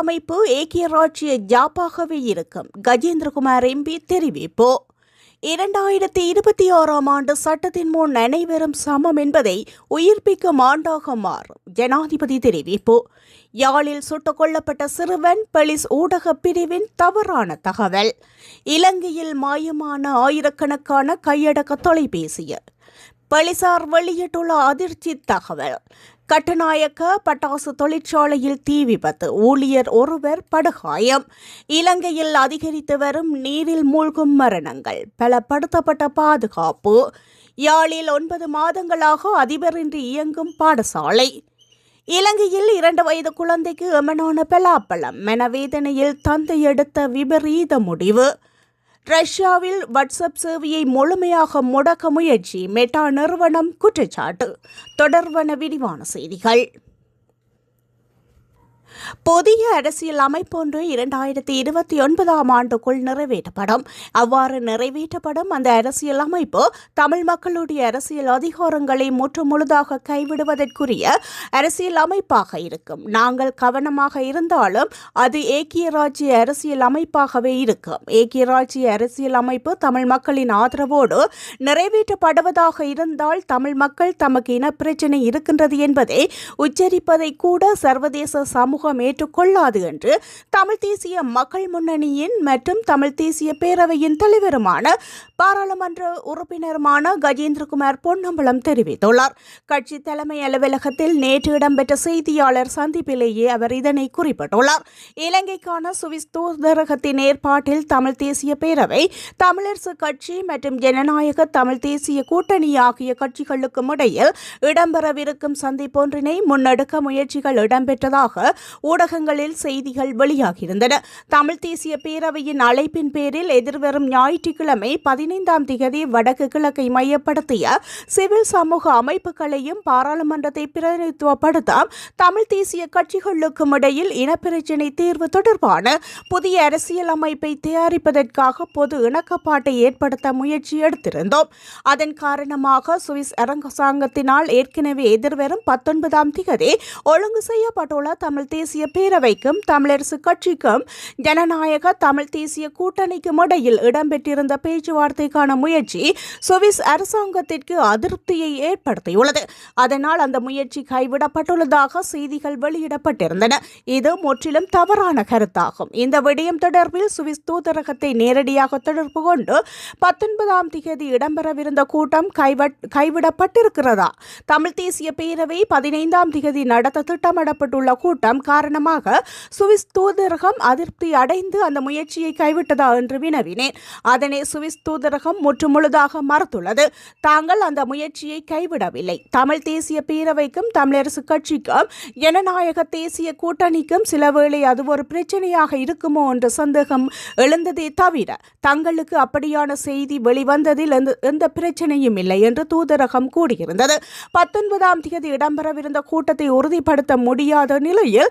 அமைப்பு ஏக்கிய ராஜ்ய ஜாப்பாகவே இருக்கும். கஜேந்திரகுமார் எம்பி தெரிவிப்பு. இரண்டாயிரத்தி இருபத்தி ஆறாம் ஆண்டு சட்டத்தின் முன் அனைவரும் சமம் என்பதை உயிர்ப்பிக்கும் ஆண்டாக மாறும். ஜனாதிபதி தெரிவிப்பு. யாழில் சுட்டுக் கொல்லப்பட்ட சிறுவன் பலிஸ் ஊடக பிரிவின் தவறான தகவல். இலங்கையில் மாயமான ஆயிரக்கணக்கான கையடக்க தொலைபேசிய பலிசார் வெளியிட்டுள்ள அதிர்ச்சி தகவல். கட்டுநாயக்க பட்டாசு தொழிற்சாலையில் தீ விபத்து. ஊழியர் ஒருவர் படுகாயம். இலங்கையில் அதிகரித்து வரும் நீரில் மூழ்கும் மரணங்கள். பலப்படுத்தப்பட்ட பாதுகாப்பு. யாழில் ஒன்பது மாதங்களாக அதிபரின்றி இயங்கும் பாடசாலை. இலங்கையில் இரண்டு வயது குழந்தைக்கு எமனான பலாப்பழம். மனவேதனையில் தந்தை எடுத்த விபரீத முடிவு. ரஷ்யாவில் வாட்ஸ்அப் சேவையை முழுமையாக முடக்க முயற்சி மெட்டா நிறுவனம் குற்றச்சாட்டு. தொடர்வன விரிவான செய்திகள். புதிய அரசியல் அமைப்பொன்று இரண்டாயிரத்தி இருபத்தி ஒன்பதாம் ஆண்டுக்குள் நிறைவேற்றப்படும். அவ்வாறு நிறைவேற்றப்படும் அந்த அரசியல் அமைப்பு தமிழ் மக்களுடைய அரசியல் அதிகாரங்களை முற்றுமுழுதாக கைவிடுவதற்குரிய அரசியல் அமைப்பாக இருக்கும். நாங்கள் கவனமாக இருந்தாலும் அது ஏக்கிய ராஜ்ய அரசியல் அமைப்பாகவே இருக்கும். ஏக்கிய ராஜ்ய அரசியல் அமைப்பு தமிழ் மக்களின் ஆதரவோடு நிறைவேற்றப்படுவதாக இருந்தால் தமிழ் மக்கள் தமக்கு இனப்பிரச்சினை இருக்கின்றது என்பதை உச்சரிப்பதை கூட சர்வதேச சமூகம் ஏற்றுக்கொள்ளாது என்று தமிழ் தேசிய மக்கள் முன்னணியின் மற்றும் தமிழ் தேசிய பேரவையின் தலைவருமான பாராளுமன்ற உறுப்பினருமான கஜேந்திரகுமார் பொன்னம்பலம் தெரிவித்துள்ளார். கட்சி தலைமை அலுவலகத்தில் நேற்று இடம்பெற்ற செய்தியாளர் சந்திப்பிலேயே அவர் இதனை குறிப்பிட்டுள்ளார். இலங்கைக்கான சுவிஸ் தூதரகத்தின் ஏற்பாட்டில் தமிழ் தேசிய பேரவை தமிழரசு கட்சி மற்றும் ஜனநாயக தமிழ் தேசிய கூட்டணி ஆகிய கட்சிகளுக்கும் இடையில் இடம்பெறவிருக்கும் சந்திப்பொன்றினை முன்னெடுக்க முயற்சிகள் இடம்பெற்றதாக ஊடகங்களில் செய்திகள் வெளியாகியிருந்தன. தமிழ் தேசிய பேரவையின் அழைப்பின் பேரில் எதிர்வரும் ஞாயிற்றுக்கிழமை பதினைந்தாம் திகதி வடக்கு கிழக்கை மையப்படுத்திய சிவில் சமூக அமைப்புகளையும் பாராளுமன்றத்தை பிரதிநிதித்துவப்படுத்த தமிழ் தேசிய கட்சிகளுக்கும் இடையில் இனப்பிரச்சினை தீர்வு தொடர்பான புதிய அரசியல் அமைப்பை தயாரிப்பதற்காக பொது இணக்கப்பாட்டை ஏற்படுத்த முயற்சி எடுத்திருந்தோம். அதன் காரணமாக சுவிஸ் அரசாங்கத்தினால் ஏற்கனவே எதிர்வரும் பத்தொன்பதாம் திகதி ஒழுங்கு செய்யப்பட்டுள்ள தமிழ் தேசிய பேரவைக்கும் தமிழரசு கட்சிக்கும் ஜனநாயக தமிழ் தேசிய கூட்டணிக்கும் இடையில் இடம்பெற்றிருந்த பேச்சுவார்த்தைக்கான முயற்சி சுவிஸ் அரசாங்கத்திற்கு அதிருப்தியை ஏற்படுத்தியுள்ளது. அதனால் அந்த முயற்சி கைவிடப்பட்டுள்ளதாக செய்திகள் வெளியிடப்பட்டிருந்தன. இது முற்றிலும் தவறான கருத்தாகும். இந்த விடயம் தொடர்பில் சுவிஸ் தூதரகத்தை நேரடியாக தொடர்பு கொண்டு பத்தொன்பதாம் தேதி இடம்பெறவிருந்த கூட்டம் கைவட் கைவிடப்பட்டிருக்கிறதா? தமிழ் தேசிய பேரவை பதினைந்தாம் தேதி நடத்த திட்டமிடப்பட்டுள்ள கூட்டம் காரணமாக சுவிஸ் தூதரகம் அதிருப்தி அடைந்து அந்த முயற்சியை கைவிட்டதா என்று வினவினேன். அதனை சுவிஸ் தூதரகம் முற்றுமுழுதாக மறுத்துள்ளது. தாங்கள் அந்த முயற்சியை கைவிடவில்லை. தமிழ் தேசிய பேரவைக்கும் தமிழரசு கட்சிக்கும் ஜனநாயக தேசிய கூட்டணிக்கும் சில வேளை அது ஒரு பிரச்சனையாக இருக்குமோ என்ற சந்தேகம் எழுந்ததே தவிர தங்களுக்கு அப்படியான செய்தி வெளிவந்ததில் எந்த எந்த பிரச்சனையும் இல்லை என்று தூதரகம் கூறியிருந்தது. பத்தொன்பதாம் தேதி இடம்பெறவிருந்த கூட்டத்தை உறுதிப்படுத்த முடியாத நிலையில்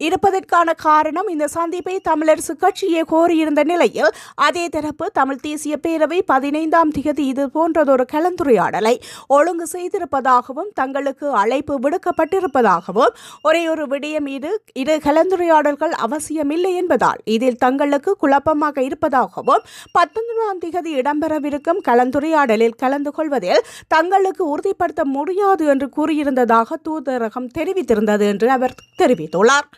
இருப்பதற்கான காரணம் இந்த சந்திப்பை தமிழரசு கட்சியே கோரியிருந்த நிலையில் அதே தரப்பு தமிழ் தேசிய பேரவை பதினைந்தாம் திகதி இது போன்றதொரு கலந்துரையாடலை ஒழுங்கு செய்திருப்பதாகவும் தங்களுக்கு அழைப்பு விடுக்கப்பட்டிருப்பதாகவும் ஒரே ஒரு விடயம் இது இரு கலந்துரையாடல்கள் அவசியமில்லை என்பதால் இதில் தங்களுக்கு குழப்பமாக இருப்பதாகவும் பத்தொன்பதாம் திகதி இடம்பெறவிருக்கும் கலந்துரையாடலில் கலந்து கொள்வதில் தங்களுக்கு உறுதிப்படுத்த முடியாது என்று கூறியிருந்ததாக தூதரகம் தெரிவித்திருந்தது என்று அவர் தெரிவித்துள்ளார்.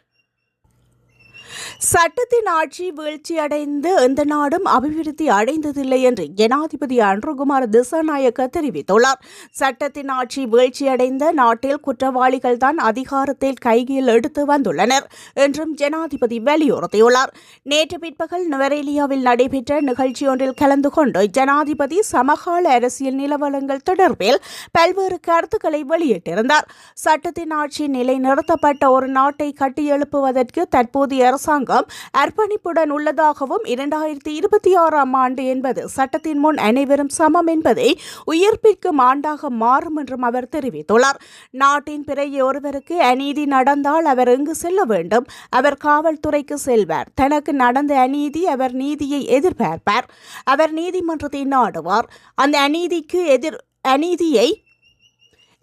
சட்டத்தின் ஆட்சி வீழ்ச்சியடைந்து எந்த நாடும் அபிவிருத்தி அடைந்ததில்லை என்று ஜனாதிபதி அன்ருகுமார் திசாநாயக்க தெரிவித்துள்ளார். சட்டத்தின் ஆட்சி வீழ்ச்சியடைந்த நாட்டில் குற்றவாளிகள் தான் அதிகாரத்தில் கையில் எடுத்து வந்துள்ளனர் என்றும் ஜனாதிபதி வலியுறுத்தியுள்ளார். நேற்று பிற்பகல் நுவரேலியாவில் நடைபெற்ற நிகழ்ச்சியொன்றில் கலந்து கொண்டு ஜனாதிபதி சமகால அரசியல் நிலவரங்கள் தொடர்பில் பல்வேறு கருத்துக்களை வெளியிட்டிருந்தார். சட்டத்தின் ஆட்சி நிலைநிறுத்தப்பட்ட ஒரு நாட்டை கட்டியெழுப்புவதற்கு தற்போதைய அரசாங்கம் அர்ப்பணிப்புடன் உள்ளதாகவும் இரண்டாயிரத்தி இருபத்தி ஆறாம் ஆண்டு என்பது சட்டத்தின் முன் அனைவரும் சமம் என்பதை உயிர்ப்பிக்கும் ஆண்டாக மாறும் என்றும் அவர் தெரிவித்துள்ளார். நாட்டின் பிறைய ஒருவருக்கு அநீதி நடந்தால் அவர் எங்கு செல்ல வேண்டும்? அவர் காவல்துறைக்கு செல்வார். தனக்கு நடந்த அநீதி அவர் நீதியை எதிர்பார்ப்பார். அவர் நீதிமன்றத்தை நாடுவார். அந்த அநீதிக்கு எதிர் அநீதியை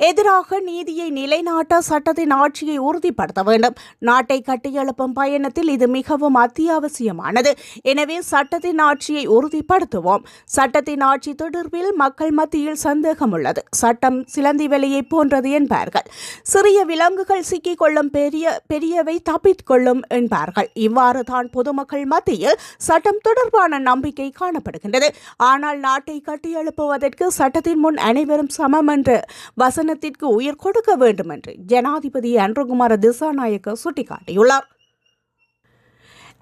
எதிராக நீதியை நிலைநாட்ட சட்டத்தின் ஆட்சியை உறுதிப்படுத்த வேண்டும். நாட்டை கட்டியெழுப்பும் பயணத்தில் இது மிகவும் அத்தியாவசியமானது. எனவே சட்டத்தின் ஆட்சியை உறுதிப்படுத்துவோம். சட்டத்தின் ஆட்சி தொடர்பில் மக்கள் மத்தியில் சந்தேகம் உள்ளது. சட்டம் சிலந்தி வெளியை போன்றது என்பார்கள். சிறிய விலங்குகள் சிக்கிக் கொள்ளும் பெரிய பெரியவை தப்பிக்கொள்ளும் என்பார்கள். இவ்வாறு தான் பொதுமக்கள் மத்தியில் சட்டம் தொடர்பான நம்பிக்கை காணப்படுகின்றது. ஆனால் நாட்டை கட்டியெழுப்புவதற்கு சட்டத்தின் முன் அனைவரும் சமம் என்ற வசனத்திற்கு உயிர் கொடுக்க வேண்டும் என்று ஜனாதிபதி அன்ருகுமார திசாநாயக்க சுட்டிக்காட்டியுள்ளார்.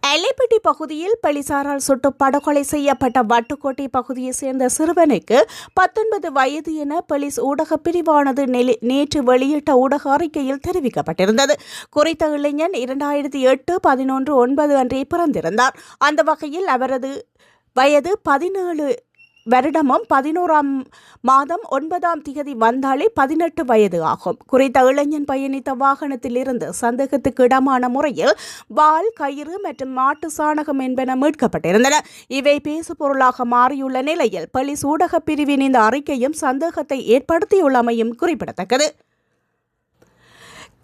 எல்லைப்பட்டி பகுதியில் பலிசாரால் சுட்டு படுகொலை செய்யப்பட்ட வட்டுக்கோட்டை பகுதியைச் சேர்ந்த சிறுவனுக்கு பத்தொன்பது வயது என போலீஸ் ஊடக பிரிவானது நேற்று வெளியிட்ட ஊடக அறிக்கையில் தெரிவிக்கப்பட்டிருந்தது. குறித்த இளைஞன் இரண்டாயிரத்தி எட்டு பதினொன்று ஒன்பது அன்றே பிறந்திருந்தார். அந்த வகையில் அவரது வயது பதினேழு வருடமும் பதினோராம் மாதம் ஒன்பதாம் திகதி வந்தாலே பதினெட்டு வயது ஆகும். குறித்த இளைஞன் பயணித்த வாகனத்தில் இருந்து சந்தேகத்துக்கு இடமான முறையில் வாள் கயிறு மற்றும் மாட்டு சாணகம் என்பன மீட்கப்பட்டிருந்தன. இவை பேசு பொருளாக மாறியுள்ள நிலையில் போலீஸ் ஊடகப் பிரிவின் இந்த அறிக்கையும் சந்தேகத்தை ஏற்படுத்தியுள்ளமையும் குறிப்பிடத்தக்கது.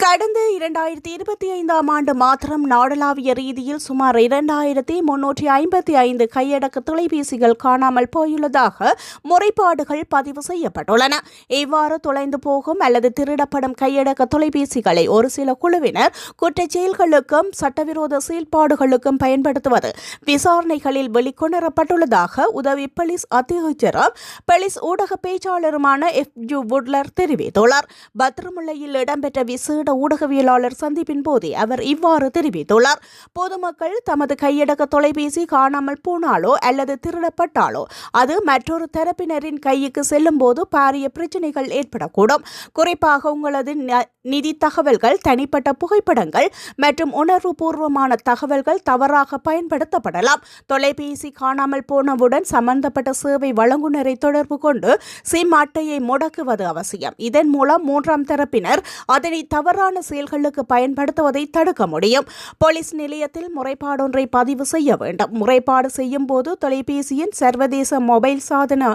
கடந்த இரண்டாயிரத்தி இருபத்தி ஐந்தாம் ஆண்டு மாத்திரம் நாடளாவிய ரீதியில் சுமார் இரண்டாயிரத்தி முன்னூற்றி ஐம்பத்தி ஐந்து கையடக்க தொலைபேசிகள் காணாமல் போயுள்ளதாக முறைப்பாடுகள் பதிவு செய்யப்பட்டுள்ளன. இவ்வாறு தொலைந்து போகும் அல்லது திருடப்படும் கையடக்க தொலைபேசிகளை ஒரு சில குழுவினர் குற்றச் செயல்களுக்கும் சட்டவிரோத செயல்பாடுகளுக்கும் பயன்படுத்துவது விசாரணைகளில் வெளிக்கொணரப்பட்டுள்ளதாக உதவி போலீஸ் அத்தியட்சரும் போலீஸ் ஊடக பேச்சாளருமான எஃப் ஜு வுட்லர் தெரிவித்துள்ளார். பத்ரமுல்லையில் இடம்பெற்ற விசேட ஊடகவியலாளர் சந்திப்பின் போதே அவர் இவ்வாறு தெரிவித்துள்ளார். பொதுமக்கள் தமது கையடக்க தொலைபேசி காணாமல் போனாலோ அல்லது திருடப்பட்டாலோ அது மற்றொரு தரப்பினரின் கைக்கு செல்லும் போது பாரிய பிரச்சனைகள் ஏற்படக்கூடும். குறிப்பாக உங்களது ந- நிதி தகவல்கள் தனிப்பட்ட புகைப்படங்கள் மற்றும் உணர்வுபூர்வமான தகவல்கள் தவறாக பயன்படுத்தப்படலாம். தொலைபேசி காணாமல் போனவுடன் சம்பந்தப்பட்ட சேவை வழங்குனரை தொடர்பு கொண்டு சிம் அட்டையை முடக்குவது அவசியம். இதன் மூலம் மூன்றாம் தரப்பினர் அதனை தவறான செயல்களுக்கு பயன்படுத்துவதை தடுக்க முடியும். போலீஸ் நிலையத்தில் முறைப்பாடொன்றை பதிவு செய்ய வேண்டும். முறைப்பாடு செய்யும் போது தொலைபேசியின் சர்வதேச மொபைல் சாதன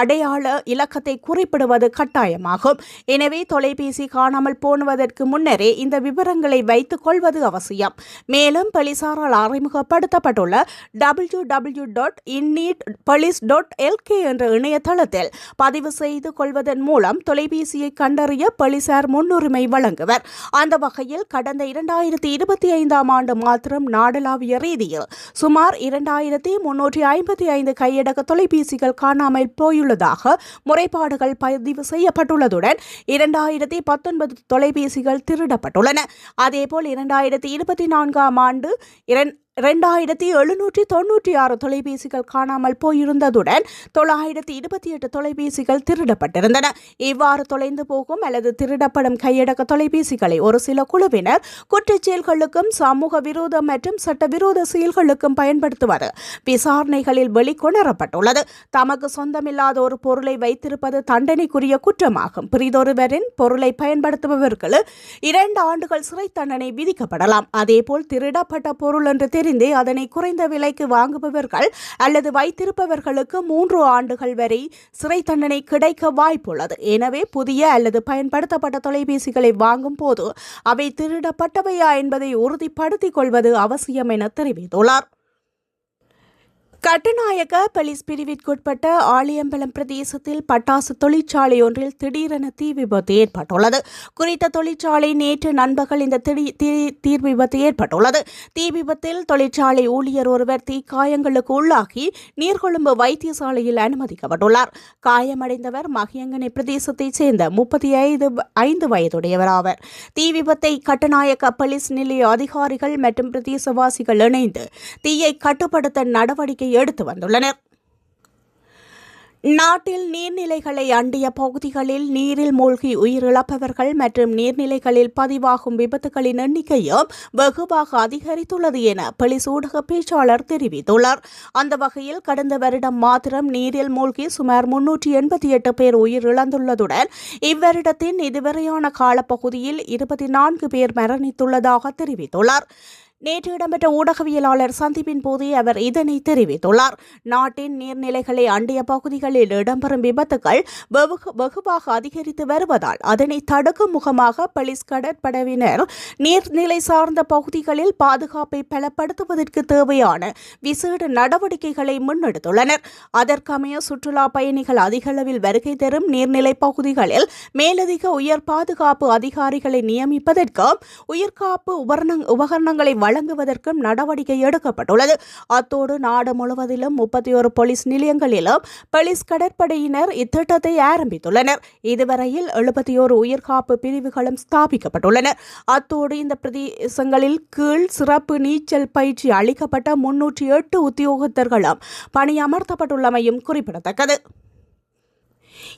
அடையாள இலக்கத்தை குறிப்பிடுவது கட்டாயமாகும். எனவே தொலைபேசி காணாமல் போனுவதற்கு முன்னரே இந்த விவரங்களை வைத்துக் கொள்வது அவசியம். மேலும் போலீசாரால் அறிமுகப்படுத்தப்பட்டுள்ள W W dot I need police dot LK என்ற இணையதளத்தில் பதிவு செய்து கொள்வதன் மூலம் தொலைபேசியை கண்டறிய போலீசார் முன்னுரிமை வழங்குவர். அந்த வகையில் கடந்த இரண்டாயிரத்தி இருபத்தி ஐந்தாம் ஆண்டு மாத்திரம் நாடளாவிய ரீதியில் சுமார் இரண்டாயிரத்தி முன்னூற்றி ஐம்பத்தி ஐந்து கையடக்க தொலைபேசிகள் காணாமல் போயுள்ளதாக முறைப்பாடுகள் பதிவு செய்யப்பட்டுள்ளதுடன் இரண்டாயிரத்தி பத்தொன்பது தொலைபேசிகள் திருடப்பட்டுள்ளன. அதேபோல் இரண்டாயிரத்தி இருபத்தி நான்காம் ஆண்டு இரண்- இரண்டாயிரத்தி எழுநூற்றி தொன்னூற்றி ஆறு தொலைபேசிகள் காணாமல் போயிருந்ததுடன் தொள்ளாயிரத்தி இருபத்தி எட்டு தொலைபேசிகள் திருடப்பட்டிருந்தன. இவ்வாறு தொலைந்து போகும் அல்லது திருடப்படும் கையடக்க தொலைபேசிகளை ஒரு சில குழுவினர் குற்றச் செயல்களுக்கும் சமூக விரோத மற்றும் சட்டவிரோத செயல்களுக்கும் பயன்படுத்துவது விசாரணைகளில் வெளிக்கொணரப்பட்டுள்ளது. தமக்கு சொந்தமில்லாத ஒரு பொருளை வைத்திருப்பது தண்டனைக்குரிய குற்றமாகும். பிரிதொருவரின் பொருளை பயன்படுத்துபவர்கள் இரண்டு ஆண்டுகள் சிறை தண்டனை விதிக்கப்படலாம். அதேபோல் திருடப்பட்ட பொருள் என்று தெரிந்தே அதனை குறைந்த விலைக்கு வாங்குபவர்கள் அல்லது வைத்திருப்பவர்களுக்கு மூன்று ஆண்டுகள் வரை சிறை தண்டனை கிடைக்க வாய்ப்புள்ளது. எனவே புதிய அல்லது பயன்படுத்தப்பட்ட தொலைபேசிகளை வாங்கும் போது அவை திருடப்பட்டவையா என்பதை உறுதிப்படுத்திக் கொள்வது அவசியம் என தெரிவித்துள்ளார். கட்டுநாயக்க போலீஸ் பிரிவிற்குட்பட்ட ஆலியம்பலம் பிரதேசத்தில் பட்டாசு தொழிற்சாலை ஒன்றில் திடீரென தீ விபத்து ஏற்பட்டுள்ளது. குறித்த தொழிற்சாலை நேற்று நண்பகல் இந்த தீ- தீ விபத்து ஏற்பட்டுள்ளது. தீ விபத்தில் தொழிற்சாலை ஊழியர் ஒருவர் தீ காயங்களுக்கு உள்ளாகி நீர்கொழும்பு வைத்தியசாலையில் அனுமதிக்கப்பட்டுள்ளார். காயமடைந்தவர் மகியங்கனை பிரதேசத்தைச் சேர்ந்த முப்பத்தி ஐந்து ஐந்து வயதுடையவர் ஆவர். தீ விபத்தை கட்டுநாயக்க போலீஸ் நிலைய அதிகாரிகள் மற்றும் பிரதேசவாசிகள் இணைந்து தீயை கட்டுப்படுத்த நடவடிக்கை எடுத்து வந்துள்ளனர். நாட்டில் நீர்நிலைகளை அண்டிய பகுதிகளில் நீரில் மூழ்கி உயிரிழப்பவர்கள் மற்றும் நீர்நிலைகளில் பதிவாகும் விபத்துகளின் எண்ணிக்கையும் வெகுவாக அதிகரித்துள்ளது என போலீஸ் ஊடக பேச்சாளர் தெரிவித்துள்ளார். அந்த வகையில் கடந்த வருடம் மாத்திரம் நீரில் மூழ்கி சுமார் முன்னூற்றி எண்பத்தி எட்டு பேர் உயிரிழந்துள்ளதுடன் இவ்வருடத்தின் இதுவரையான காலப்பகுதியில் இருபத்தி நான்கு பேர் மரணித்துள்ளதாக தெரிவித்துள்ளார். நேற்று இடம்பெற்ற ஊடகவியலாளர் சந்திப்பின் போதே அவர் இதனை தெரிவித்துள்ளார். நாட்டின் நீர்நிலைகளை அண்டிய பகுதிகளில் இடம்பெறும் விபத்துகள் வெகுவாக அதிகரித்து வருவதால் அதனை தடுக்கும் முகமாக பலிஸ் கடற்படையினர் நீர்நிலை சார்ந்த பகுதிகளில் பாதுகாப்பை பலப்படுத்துவதற்கு தேவையான விசேட நடவடிக்கைகளை முன்னெடுத்துள்ளனர். அதற்கமைய சுற்றுலா பயணிகள் அதிக அளவில் வருகை தரும் நீர்நிலை பகுதிகளில் மேலதிக உயர் பாதுகாப்பு அதிகாரிகளை நியமிப்பதற்கும் உயிர்காப்பு உபகரணங்களை வழங்குவதற்கும் நடவடிக்கை எடுக்கப்பட்டுள்ளது. அத்தோடு நாடு முழுவதிலும் முப்பத்தி ஒரு போலீஸ் நிலையங்களிலும் போலீஸ் கடற்படையினர் இத்திட்டத்தை ஆரம்பித்துள்ளனர். இதுவரையில் எழுபத்தி ஒரு உயிர்காப்பு பிரிவுகளும் ஸ்தாபிக்கப்பட்டுள்ளன. அத்தோடு இந்த பிரதேசங்களில் கீழ் சிறப்பு நீச்சல் பயிற்சி அளிக்கப்பட்ட முன்னூற்றி எட்டு உத்தியோகத்தர்களும் பணியமர்த்தப்பட்டுள்ளமையும் குறிப்பிடத்தக்கது.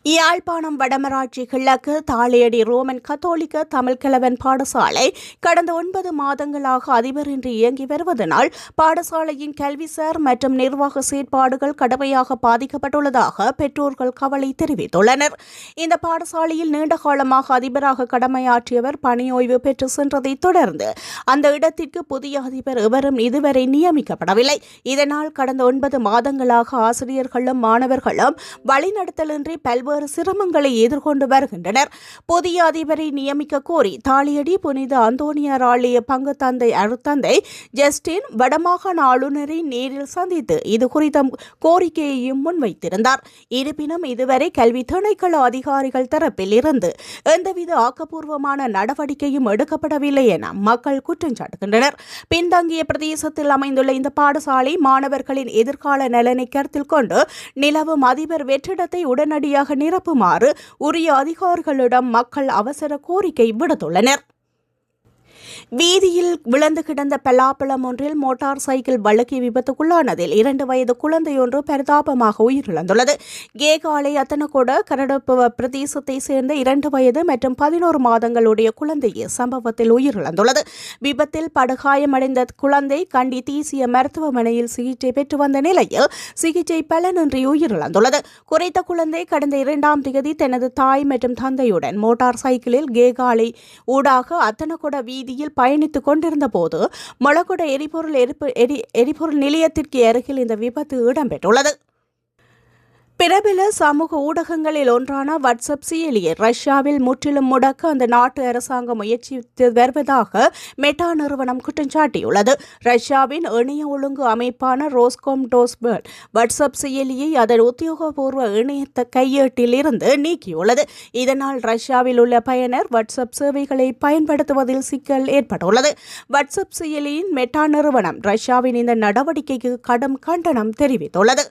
யாழ்ப்பாணம் வடமராட்சி கிழக்கு தாளியடி ரோமன் கத்தோலிக்க தமிழ்கிழவன் பாடசாலை கடந்த ஒன்பது மாதங்களாக அதிபரின்றி இயங்கி வருவதனால் பாடசாலையின் கல்விசார் மற்றும் நிர்வாக செயற்பாடுகள் கடுமையாக பாதிக்கப்பட்டுள்ளதாக பெற்றோர்கள் கவலை தெரிவித்துள்ளனர். இந்த பாடசாலையில் நீண்ட காலமாக அதிபராக கடமையாற்றியவர் பணியோய்வு பெற்று சென்றதைத் தொடர்ந்து அந்த இடத்திற்கு புதிய அதிபர் எவரும் இதுவரை நியமிக்கப்படவில்லை. இதனால் கடந்த ஒன்பது மாதங்களாக ஆசிரியர்களும் மாணவர்களும் வழிநடத்தலின்றி பல்வேறு சிரமங்களை எதிர்கொண்டு வருகின்றனர். புதிய அதிபரை நியமிக்க கோரி தாலியடி புனித அந்தோனியார் ஆலய பங்கு தந்தை அருத்தந்தை ஜஸ்டின் வடமாகாண ஆளுநரை நேரில் சந்தித்து இது குறித்த கோரிக்கையையும் முன்வைத்திருந்தார். இருப்பினும் இதுவரை கல்வி திணைக்கள அதிகாரிகள் தரப்பில் இருந்து எந்தவித ஆக்கப்பூர்வமான நடவடிக்கையும் எடுக்கப்படவில்லை என மக்கள் குற்றம் சாட்டுகின்றனர். பின்தங்கிய பிரதேசத்தில் அமைந்துள்ள இந்த பாடசாலை மாணவர்களின் எதிர்கால நலனை கருத்தில் கொண்டு நிலவும் அதிபர் வெற்றிடத்தை உடனடியாக நிரப்புமாறு உரிய அதிகாரிகளிடம் மக்கள் அவசர கோரிக்கை விடுத்துள்ளனர். வீதியில் விழுந்து கிடந்த பலாப்பழம் ஒன்றில் மோட்டார் சைக்கிள் வழுக்கி விபத்துக்குள்ளானதில் இரண்டு வயது குழந்தையொன்று பரிதாபமாக உயிரிழந்துள்ளது. கேகாலை அத்தனகோட கரடப்புவ பிரதேசத்தை சேர்ந்த இரண்டு வயது மற்றும் பதினோரு மாதங்களுடைய குழந்தையே சம்பவத்தில் உயிரிழந்துள்ளது. விபத்தில் படுகாயமடைந்த குழந்தை கண்டி தீசிய மருத்துவமனையில் சிகிச்சை பெற்று வந்த நிலையில் சிகிச்சை பலனின்றி உயிரிழந்துள்ளது. குறைத்த குழந்தை கடந்த இரண்டாம் தேதி தனது தாய் மற்றும் தந்தையுடன் மோட்டார் சைக்கிளில் கேகாலை ஊடாக அத்தனகொட வீதியில் பயணித்துக் கொண்டிருந்த போது மொளகுட எரிபொருள் எரிப்பு எரி எரிபொருள் நிலையத்திற்கு அருகில் இந்த விபத்து இடம்பெற்றுள்ளது. பிரபல சமூக ஊடகங்களில் ஒன்றான வாட்ஸ்அப் செயலியை ரஷ்யாவில் முற்றிலும் முடக்க அந்த நாட்டு அரசாங்கம் முயற்சித்து வருவதாக மெட்டா நிறுவனம் குற்றம் சாட்டியுள்ளது. ரஷ்யாவின் இணைய ஒழுங்கு அமைப்பான ரோஸ்கோம் டோஸ்பர்ட் வாட்ஸ்அப் செயலியை அதன் உத்தியோகபூர்வ இணைய கையேட்டில் இருந்து நீக்கியுள்ளது. இதனால் ரஷ்யாவில் உள்ள பயனர் வாட்ஸ்அப் சேவைகளை பயன்படுத்துவதில் சிக்கல் ஏற்பட்டுள்ளது. வாட்ஸ்அப் செயலியின் மெட்டா நிறுவனம் ரஷ்யாவின் இந்த நடவடிக்கைக்கு கடும் கண்டனம் தெரிவித்துள்ளது.